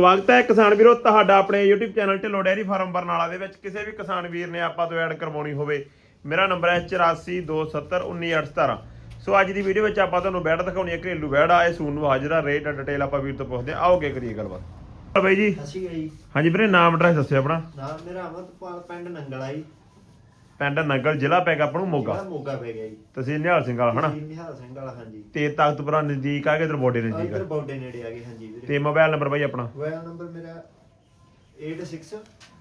ਸਵਾਗਤ ਹੈ ਕਿਸਾਨ ਵੀਰੋ ਤੁਹਾਡਾ ਆਪਣੇ YouTube channel Dhillon dairy farm Barnala ਦੇ ਵਿੱਚ। ਕਿਸੇ ਵੀ ਕਿਸਾਨ ਵੀਰ ਨੇ ਆਪਾਂ ਤੋਂ ਐਡ ਕਰਵਾਉਣੀ ਹੋਵੇ ਮੇਰਾ ਨੰਬਰ ਹੈ 8427191817 ਸੋ ਅੱਜ ਦੀ ਵੀਡੀਓ ਵਿੱਚ ਆਪਾਂ ਤੁਹਾਨੂੰ ਬੈਡ ਦਿਖਾਉਣੀ ਹੈ ਘਰੇਲੂ ਬੈਡ ਆ ਇਹ ਸੂਨ ਨੂੰ ਹਾਜ਼ਰਾ ਰੇਟ ਡਿਟੇਲ ਆਪਾਂ ਵੀਰ ਤੋਂ ਪੁੱਛਦੇ ਆਓਗੇ ਕਰੀਏ ਗੱਲਬਾਤ। ਬਾਈ ਜੀ। ਅਸੀਂ ਗਈ ਹਾਂਜੀ ਵੀਰੇ ਨਾਮ ਐਡਰੈਸ ਦੱਸਿਓ ਆਪਣਾ। ਨਾਮ ਮੇਰਾ ਅਮਰਪਾਲ ਪਿੰਡ ਨੰਗਲਾ ਜੀ। ਪਿੰਡ ਨਗਲ ਜ਼ਿਲ੍ਹਾ ਪੈਗਾ ਆਪਾਂ ਨੂੰ ਮੋਗਾ। ਜਿਹੜਾ ਮੋਗਾ ਪੈ ਗਿਆ ਜੀ। ਤਹਿਸੀਲ ਨਿਹਾਲ ਸਿੰਘ ਵਾਲਾ ਹਨਾ? ਜੀ ਨਿਹਾਲ ਸਿੰਘ ਵਾਲਾ ਹਾਂਜੀ। ਤੇ ਤਖਤਪੁਰਾ ਨਜ਼ਦੀਕ ਆ ਕੇ ਇਧਰ ਬੋਡੇ ਨਜ਼ਦੀਕ ਇੱਧਰ ਆ ਬੌਡੇ ਨੇੜੇ ਆ ਗਏ ਹਾਂਜੀ ਵੀਰੇ। ਤੇ ਮੋਬਾਈਲ ਨੰਬਰ ਬਾਈ ਆਪਣਾ? ਮੋਬਾਈਲ ਨੰਬਰ ਮੇਰਾ 86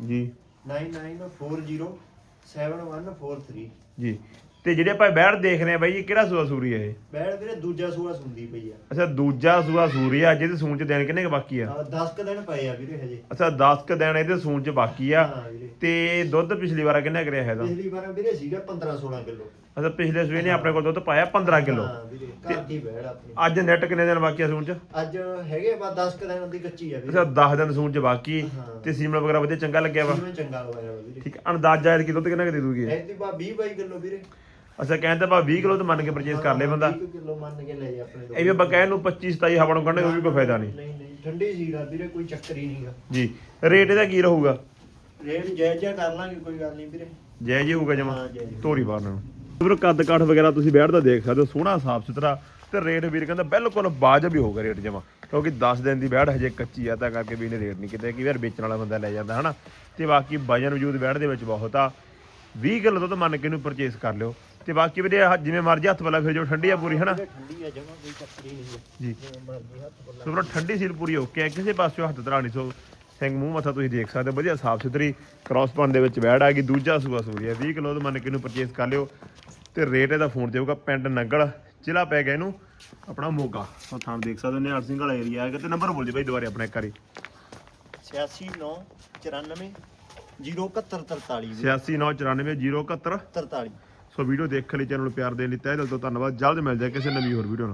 ਜੀ। 99407143 ਜੀ। ਤੇ ਜਿਹੜੇ ਆਪਾਂ ਬੈੜ ਦੇਖ ਰਹੇ ਆ ਬਾਈ ਜੀ ਕਿਹੜਾ ਸੂਆ ਸੂਰੀ ਹੈ ਇਹ? ਬੈੜ ਵੀਰੇ ਦੂਜਾ ਸੂਆ ਸੁੰਦੀ ਪਈ ਆ। ਅੱਛਾ ਦੂਜਾ ਸੂਆ ਸੂਰੀ ਆ ਜਿਹਦੇ ਸੂਣ ਚ ਦਿਨ ਕਿੰਨੇ ਕੁ ਬਾਕੀ ਆ? 10 ਕ ਦਿਨ ਪਏ ਆ ਵੀਰੇ ਹਜੇ। ਅੱਛਾ 10 ਕ ਦਿਨ ਇਹਦੇ ਸੂਣ ਚ ਬਾਕੀ ਆ। ਹਾਂ ਵੀਰੇ। ਤੇ ਦੁੱਧ ਪਿਛਲੀ ਵਾਰ ਕਿੰਨਾ ਕਰਿਆ ਹੈ ਇਹਦਾ ਪਿਛਲੀ ਵਾਰ ਵੀਰੇ ਸੀਗਾ 15 16 ਕਿਲੋ। ਅੱਛਾ ਪਿਛਲੇ ਸੂਏ ਨੇ ਆਪਣੇ ਕੋਲ ਦੁੱਧ ਪਾਇਆ 15 ਕਿਲੋ। ਹਾਂ ਵੀਰੇ ਘਰ ਦੀ ਬੈੜ ਆਪਣੀ। ਅੱਜ ਨੈਟ ਕਿੰਨੇ ਦਿਨ ਬਾਕੀ ਆ ਸੂਣ ਚ? ਅੱਜ ਹੈਗੇ ਬਾ 10 ਕ ਦਿਨ ਦੀ ਕੱਚੀ ਆ ਵੀਰੇ। ਅੱਛਾ 10 ਦਿਨ ਸੂਣ ਚ ਬਾਕੀ। ਹਾਂ। ਤੇ ਸੀਮਨ ਵਗੈਰਾ ਵਧੀਆ ਚੰਗਾ ਲੱਗਿਆ ਵਾ? ਜਿਵੇਂ ਚੰਗਾ ਲਵਾਇਆ ਵਾ ਵੀਰੇ। ਠੀਕ ਆ, ਅੰਦਾਜ਼ਾ ਇਹ ਕਿ ਦੁੱਧ ਕਿੰਨਾ ਕੁ ਦੇ ਦੂਗੀ? ਇਹ? ਬਾ 20 22 ਕਿਲੋ ਵੀਰੇ। ਅੱਛਾ ਕਹਿੰਦੇ ਬਾ 20 ਕਿਲੋ ਤੇ ਮੰਨ ਕੇ ਪਰਚੇਸ ਕਰ ਲੇ ਬੰਦਾ। 20 ਕਿਲੋ ਮੰਨ ਕੇ ਲੈ ਜਾ ਆਪਣੇ ਤੋਂ ਇਹ ਵੀ ਆਪਾਂ ਕਹਿਣ ਨੂੰ 25 27 ਹਵਾ ਨੂੰ ਕੱਢਣੇ ਉਹ ਵੀ ਕੋਈ ਫਾਇਦਾ ਨਹੀਂ। ਨਹੀਂ ਨਹੀਂ ਠੰਡੀ ਆ ਵੀਰੇ ਕੋਈ ਚੱਕਰ ਹੀ ਨਹੀਂਗਾ ਜੀ ਰੇਟ ਇਹਦਾ ਕੀ ਰਹੂਗਾ? ਰੇਟ ਜਾਇਜ਼ ਜਿਹਾ ਕਰ ਲਾਂਗੇ ਕੋਈ ਗੱਲ ਨਹੀਂ ਵੀਰੇ। ਜੈ ਜੀ ਹੋਊਗਾ ਜਮਾ। ਹਾਂ, ਜੈ ਜੀ। ਤੋਰੀ ਬਾਹਰ ਨੂੰ ਵੀਰੋ ਕੱਦ ਕਾਠ ਵਗੈਰਾ ਤੁਸੀਂ ਬੈਠਦਾ ਦੇਖ ਸਕਦੇ ਹੋ ਸੋਹਣਾ ਸਾਫ਼ ਸੁਥਰਾ ਤੇ ਰੇਟ ਵੀਰ ਕਹਿੰਦਾ ਬਿਲਕੁਲ ਵਾਜਬ ਹੀ ਹੋਊਗਾ ਰੇਟ ਜਮਾ ਕਿਉਂਕਿ 10 ਦਿਨ ਦੀ ਬੈੜ ਹਜੇ ਕੱਚੀ ਆ ਤਾਂ ਕਰਕੇ ਵੀ ਇਹਨੇ ਰੇਟ ਨਹੀਂ ਕਿਤੇ ਕਈ ਵਾਰ ਵੇਚਣ ਵਾਲਾ ਬੰਦਾ ਲੈ ਜਾਂਦਾ ਹਨਾ? ਤੇ ਬਾਕੀ ਵਜਨ ਵਜੂਦ ਬੈੜ ਦੇ ਵਿੱਚ ਬਹੁਤ ਆ 20 ਕਿਲੋ ਦੁੱਧ ਮੰਨ ਕੇ ਇਹਨੂੰ ਪਰਚੇਸ ਕਰ ਲਿਓ ਤੇ ਬਾਕੀ ਵੀਰੇ ਜਿਵੇਂ ਮਰਜ਼ੀ ਹੱਥ ਵਾਲਾ ਫਿਰ ਜੋ ਠੰਡੀ ਆ ਪੂਰੀ ਹਨਾ? ਠੰਡੀ ਆ ਜਮਾ ਕੋਈ ਚੱਕਰ ਹੀ ਨਹੀਂਗਾ ਜੀ। ਸੋ ਠੰਡੀ ਸੀਲ ਪੂਰੀ ਓਕੇ ਕਿਸੇ ਪਾਸਿਓਂ ਹੱਥ ਧਰਾ ਨਹੀਂ ਸੋ ਸਿੰਘ ਮੂੰਹ ਮੱਥਾ ਤੁਸੀਂ ਦੇਖ ਸਕਦੇ ਹੋ ਵਧੀਆ ਸਾਫ਼ ਸੁਥਰੀ ਕ੍ਰਾਸ ਪੌਂਡ ਦੇ ਵਿੱਚ ਬੈੜ ਆ ਗਈ ਦੂਜਾ ਸੂਆ ਸੂਰੀ ਆ 20 ਕਿਲੋ ਦਾ ਮੰਨ ਕੇ ਇਹਨੂੰ ਪਰਚੇਸ ਕਰ ਲਿਓ ਤੇ ਰੇਟ ਇਹਦਾ ਫੋਨ ਤੇ ਹੋਊਗਾ ਪਿੰਡ ਨੰਗਲ ਜ਼ਿਲ੍ਹਾ ਪੈ ਗਿਆ ਇਹਨੂੰ ਆਪਣਾ ਮੋਗਾ। ਸੋ ਥਾਂ ਦੇਖ ਸਕਦੇ ਹੋ ਨਿਹਾਲ ਸਿੰਘ ਵਾਲਾ ਏਰੀਆ ਹੈਗਾ ਤੇ ਨੰਬਰ ਬੋਲ ਜੀ ਬਾਈ ਦੁਬਾਰੇ ਆਪਣਾ ਇੱਕ ਵਾਰੀ। 89 94 07143 86994071 43 ਸੋ ਵੀਡੀਓ ਦੇਖਣ ਲਈ ਚੈਨਲ ਨੂੰ ਪਿਆਰ ਦੇਣ ਲਈ ਤਹਿ ਦਿਲ ਤੋਂ ਧੰਨਵਾਦ। ਜਲਦ ਮਿਲਦੇ ਹਾਂ ਕਿਸੇ ਨਵੀਂ ਹੋਰ ਵੀਡੀਓ